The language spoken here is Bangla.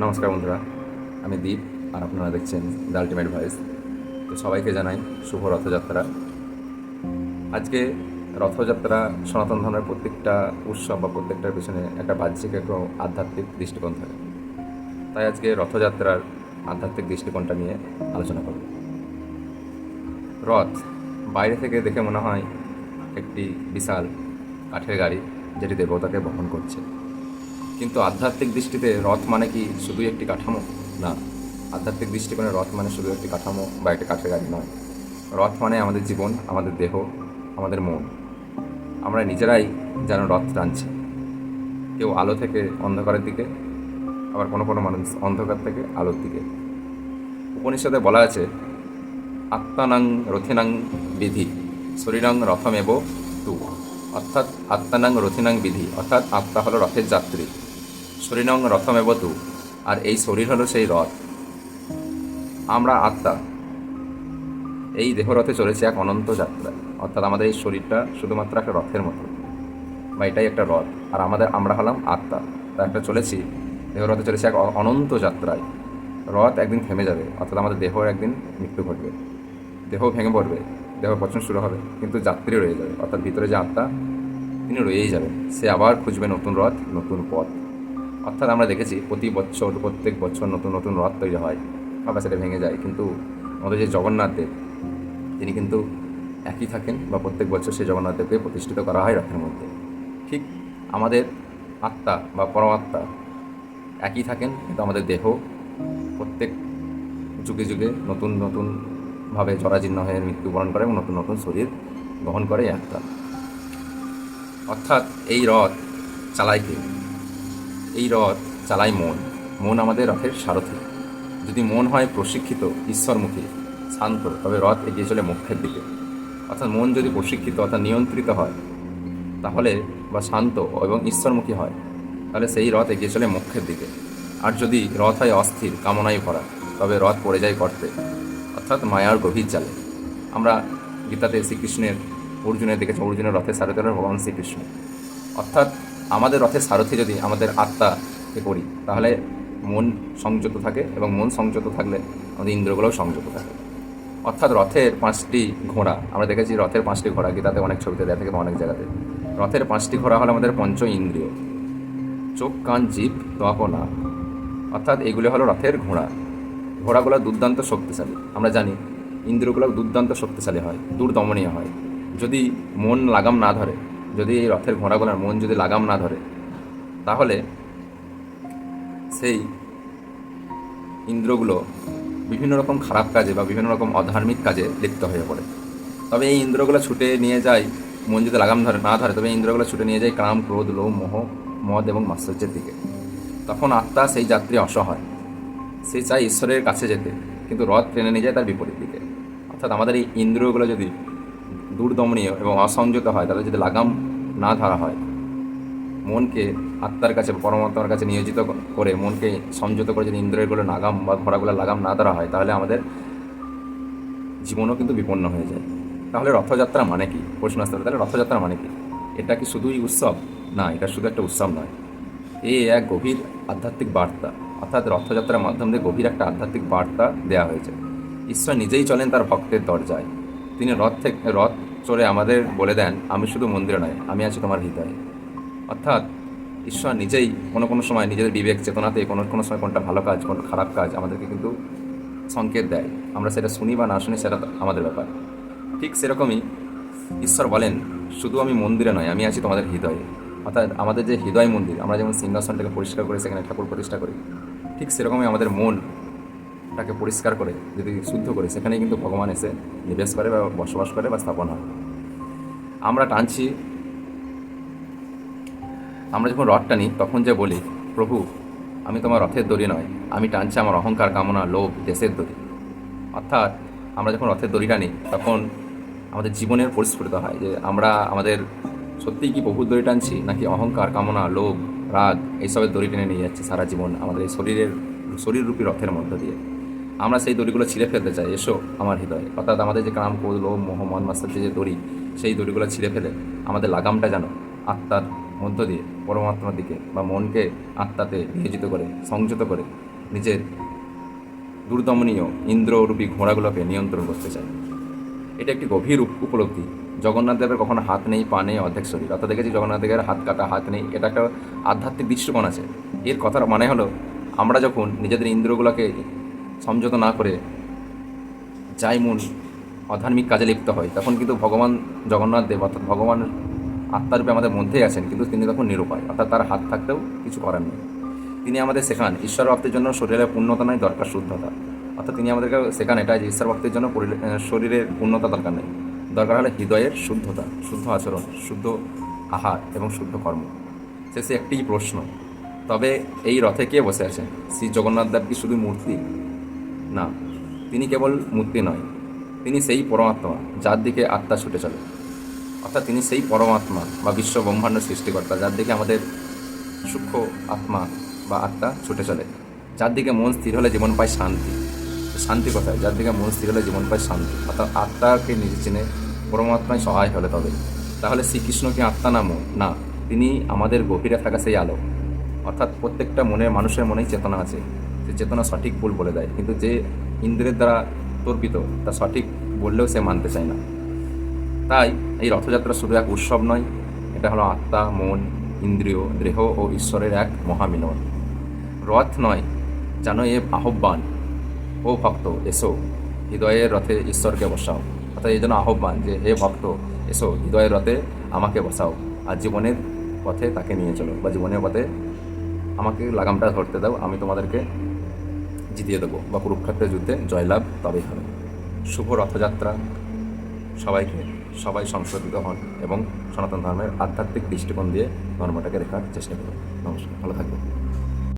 নমস্কার বন্ধুরা, আমি দীপ আর আপনারা দেখছেন দ্য আলটিমেট ভয়েস। তো সবাইকে জানাই শুভ রথযাত্রা। আজকে রথযাত্রা সনাতন ধর্মের প্রত্যেকটা উৎসব বা প্রত্যেকটার পিছনে একটা বাহ্যিক, একটা আধ্যাত্মিক দৃষ্টিকোণ থাকে। তাই আজকে রথযাত্রার আধ্যাত্মিক দৃষ্টিকোণটা নিয়ে আলোচনা করব। রথ বাইরে থেকে দেখে মনে হয় একটি বিশাল কাঠের গাড়ি, যেটি দেবতাকে বহন করছে। কিন্তু আধ্যাত্মিক দৃষ্টিতে রথ মানে কি শুধুই একটি কাঠামো? না, আধ্যাত্মিক দৃষ্টিকোণে রথ মানে শুধু একটি কাঠামো বা একটি কাঠের গাড়ি নয়। রথ মানে আমাদের জীবন, আমাদের দেহ, আমাদের মন। আমরা নিজেরাই যেন রথ টানছি। কেউ আলো থেকে অন্ধকারের দিকে, আবার কোনো কোনো মানুষ অন্ধকার থেকে আলোর দিকে। উপনিষদে বলা আছে, আত্মানাং রথিনাং বিধি, শরীরাং রথমেব তু। অর্থাৎ আত্মানাং রথিনাং বিধি, অর্থাৎ আত্মা হলো রথের যাত্রী। শরীরং রথমেব তু আর এই শরীর হলো সেই রথ। আমরা আত্মা। এই দেহরথে চলেছে এক অনন্ত যাত্রা। অর্থাৎ আমাদের এই শরীরটা শুধুমাত্র একটা রথের মতো। বা এটাই একটা রথ। আর আমাদের, আমরা হলাম আত্মা। তা একটা চলেছি, দেহরথে চলেছে এক অনন্ত যাত্রায়। রথ একদিন থেমে যাবে, অর্থাৎ আমাদের দেহর একদিন মৃত্যু ঘটবে। দেহ ভেঙে পড়বে, দেহ পচন শুরু হবে, কিন্তু যাত্রী রয়ে যাবে। অর্থাৎ ভিতরে যে আত্মা, তিনি রয়েই যাবেন। সে আবার খুঁজবে নতুন রথ, নতুন পথ। অর্থাৎ আমরা দেখেছি প্রতি বছর, প্রত্যেক বছর নতুন নতুন রথ তৈরি হয়, আবার সেটা ভেঙে যায়। কিন্তু আমাদের যে জগন্নাথ দেব, তিনি কিন্তু একই থাকেন বা প্রত্যেক বছর সেই জগন্নাথ দেবকে প্রতিষ্ঠিত করা হয় রথের মধ্যে। ঠিক আমাদের আত্মা বা পরমাত্মা একই থাকেন, কিন্তু আমাদের দেহ প্রত্যেক যুগে যুগে নতুন নতুনভাবে জরাজীর্ণ হয়ে মৃত্যুবরণ করে এবং নতুন নতুন শরীর গ্রহণ করে আত্মা। অর্থাৎ এই রথ চালায় কে এই রথ চালায় মন। মন আমাদের রথের সারথি। যদি মন হয় প্রশিক্ষিত ঈশ্বরমুখী, শান্ত। তবে রথ এগিয়ে চলে মুখ্যের দিকে। অর্থাৎ মন যদি প্রশিক্ষিত অর্থাৎ নিয়ন্ত্রিত হয়, তাহলে বা শান্ত এবং ঈশ্বরমুখী হয়, তাহলে সেই রথ এগিয়ে চলে মুখ্যের দিকে। আর যদি রথ হয় অস্থির, কামনায় ভরা, তবে রথ পড়ে যায় গর্তে, অর্থাৎ মায়ার গভীর জালে। আমরা গীতাতে শ্রীকৃষ্ণের অর্জুনের দেখেছি অর্জুনের রথের সারথি ভগবান শ্রীকৃষ্ণ। অর্থাৎ আমাদের রথের সারথি যদি আমাদের আত্মাকে করি, তাহলে মন সংযত থাকে এবং মন সংযত থাকলে আমাদের ইন্দ্রগুলোও সংযত থাকে। অর্থাৎ রথের পাঁচটি ঘোড়া, আমরা দেখেছি রথের পাঁচটি ঘোড়া গীতাতে অনেক ছবিতে দেখা থাকে অনেক জায়গাতে। রথের পাঁচটি ঘোড়া হলো আমাদের পঞ্চ ইন্দ্রিয়। চোখ, কান ত্বক ও অর্থাৎ এগুলো হলো রথের ঘোড়া। ঘোড়াগুলো দুর্দান্ত শক্তিশালী। আমরা জানি ইন্দ্রিয়গুলো দুর্দান্ত শক্তিশালী হয়, দূরদমনীয় হয়। যদি মন লাগাম না ধরে যদি এই রথের ঘোড়াগুলোর মন যদি লাগাম না ধরে, তাহলে সেই ইন্দ্রগুলো বিভিন্ন রকম খারাপ কাজে বা বিভিন্ন রকম অধার্মিক কাজে লিপ্ত হয়ে পড়ে। তবে এই ইন্দ্রগুলো ছুটে নিয়ে যায়, মন যদি লাগাম ধরে না ধরে, তবে ইন্দ্রগুলো ছুটে নিয়ে যায় কাম ক্রোধ, লোভ, মোহ, মদ এবং মাশ্চর্যের দিকে। তখন আত্মা সেই যাত্রী অসহায়। সে চায় ঈশ্বরের কাছে যেতে, কিন্তু রথ টেনে নিয়ে যায় তার বিপরীত দিকে। অর্থাৎ আমাদের এই ইন্দ্রগুলো যদি দূরদমনীয় এবং অসংযত হয় তাহলে যদি লাগাম না ধরা হয়। মনকে আত্মার কাছে, পরমাত্মার কাছে নিয়োজিত করে মনকে সংযত করে যদি ইন্দ্রিয়গুলো নাগাম বা ঘোড়াগুলো লাগাম না ধরা হয়, তাহলে আমাদের জীবনও কিন্তু বিপন্ন হয়ে যায়। তাহলে রথযাত্রা মানে কি? প্রশ্ন আসতে তাহলে রথযাত্রা মানে কি? এটা কি শুধুই উৎসব? না, এটা শুধু একটা উৎসব নয়। এ এক গভীর আধ্যাত্মিক বার্তা। অর্থাৎ রথযাত্রার মাধ্যম গভীর একটা আধ্যাত্মিক বার্তা দেওয়া হয়েছে। ঈশ্বর নিজেই চলেন তার ভক্তের দরজায়। তিনি রথ থেকে, রথ চড়ে আমাদের বলে দেন, আমি শুধু মন্দিরে নয়, আমি আছি তোমার হৃদয়ে। অর্থাৎ ঈশ্বর নিজেই কোনো কোনো সময় নিজেদের বিবেক চেতনাতে কোনো কোনো সময় কোনটা ভালো কাজ, কোনটা খারাপ কাজ আমাদেরকে কিন্তু সংকেত দেয়। আমরা সেটা শুনি বা না শুনি সেটা আমাদের ব্যাপার। ঠিক সেরকমই ঈশ্বর বলেন, শুধু আমি মন্দিরে নয়, আমি আছি তোমাদের হৃদয়ে। অর্থাৎ আমাদের যে হৃদয় মন্দির, আমরা যেমন সিংহাসনটাকে পরিষ্কার করে সেখানে ঠাকুর প্রতিষ্ঠা করি, ঠিক সেরকমই আমাদের মনটাকে পরিষ্কার করে, যদি শুদ্ধ করে, সেখানেই কিন্তু ভগবান এসে নিবেশ করে বা বসবাস করে বা স্থাপন হয়। আমরা টানছি, আমরা যখন রথ টানি, তখন যে বলি, প্রভু, আমি তোমার রথের দড়ি নয়, আমি টানছি আমার অহংকার কামনা, লোভ, দেশের দড়ি। অর্থাৎ আমরা যখন রথের দড়ি টানি, তখন আমাদের জীবনের পরিস্ফুটিত হয় যে আমরা আমাদের সত্যিই কি প্রভুর দড়ি টানছি, নাকি অহংকার কামনা, লোভ, রাগ, এইসবের দড়ি টেনে নিয়ে যাচ্ছে সারা জীবন আমাদের এই শরীরের, শরীররূপী রথের মধ্য দিয়ে। আমরা সেই দড়িগুলো ছিঁড়ে ফেলতে চাই, এসো আমার হৃদয়ে। অর্থাৎ আমাদের যে কাম ক্রোধ লোভ মোহ মন মাস্টার, যে দড়ি, সেই দড়িগুলো ছিঁড়ে ফেলে। আমাদের লাগামটা যেন আত্মার মধ্য দিয়ে, পরমাত্মার দিকে বা মনকে আত্মাতে নিয়োজিত করে, সংযত করে, নিজের দুর্দমনীয় ইন্দ্ররূপী ঘোড়াগুলোকে নিয়ন্ত্রণ করতে চাই এটা একটি গভীর উপলব্ধি। জগন্নাথ দেবের কখনো হাত নেই, পা নেই, অর্ধেক শরীর। অর্থাৎ দেখেছি জগন্নাথ দেবের হাত কাটা, হাত নেই, এটা একটা আধ্যাত্মিক দৃষ্টিকোণ আছে। এর কথার মানে হলো, আমরা যখন নিজেদের ইন্দ্রগুলোকে সংযত না করে যাই মন অধার্মিক কাজে লিপ্ত হয়, তখন কিন্তু ভগবান জগন্নাথ দেব, অর্থাৎ ভগবান আত্মারূপে আমাদের মধ্যেই আছেন, কিন্তু তিনি তখন নিরুপায়, অর্থাৎ তার হাত থাকতেও কিছু করার নেই। তিনি আমাদের শেখান, ঈশ্বর ভক্তের জন্য শরীরের পূর্ণতা নয় দরকার শুদ্ধতা। অর্থাৎ তিনি আমাদেরকে শেখান এটা যে ঈশ্বর ভক্তের জন্য শরীরের পূর্ণতা দরকার নেই। দরকার হলে হৃদয়ের শুদ্ধতা, শুদ্ধ আচরণ, শুদ্ধ আহার এবং শুদ্ধ কর্ম। শেষে একটিই প্রশ্ন। তবে এই রথে কে বসে আছেন? শ্রী জগন্নাথ দেব কি শুধু মূর্তি? না, তিনি কেবল মূর্তি নয়, তিনি সেই পরমাত্মা যার দিকে আত্মা ছুটে চলে। অর্থাৎ তিনি সেই পরমাত্মা বা বিশ্ব ব্রহ্মাণ্ড সৃষ্টিকর্তা যার দিকে আমাদের সূক্ষ্ম আত্মা বা আত্মা ছুটে চলে, যার দিকে মন স্থির হলে জীবন পায় শান্তি। শান্তি কোথায়? যার দিকে মন স্থির হলে জীবন পায় শান্তি। অর্থাৎ আত্মাকে নিজে চিনে পরমাত্মায় সহায় হলে তবে। তাহলে শ্রীকৃষ্ণ কি আত্মা না মন? না, তিনি আমাদের গভীরে থাকা সেই আলো। অর্থাৎ প্রত্যেকটা মনের মানুষের মনেই চেতনা আছে। চেতনা সঠিক ভুল বলে দেয়। কিন্তু যে ইন্দ্রের দ্বারা তর্পিত তা সঠিক বললেও সে মানতে চায় না। তাই এই রথযাত্রা শুধু এক উৎসব নয়, এটা হলো আত্মা, মন, ইন্দ্রিয়, দেহ ও ঈশ্বরের এক মহামিলন। রথ নয়, যেন এ আহ্বান। ও ভক্ত, এসো, হৃদয়ের রথে ঈশ্বরকে বসাও। অর্থাৎ এই জন্য আহ্বান যে, হে ভক্ত, এসো, হৃদয়ের রথে আমাকে বসাও। আর জীবনের পথে তাকে নিয়ে চলো, বা জীবনের পথে আমাকে লাগামটা ধরতে দাও, আমি তোমাদেরকে জিতিয়ে দেবো বা কুরুক্ষেত্রের যুদ্ধে জয়লাভ তবেই হবে। শুভ রথযাত্রা। সবাইকে, সবাই সংশোধিত হন এবং সনাতন ধর্মের আধ্যাত্মিক দৃষ্টিকোণ দিয়ে ধর্মটাকে রেখার চেষ্টা করুন। নমস্কার, ভালো থাকবেন।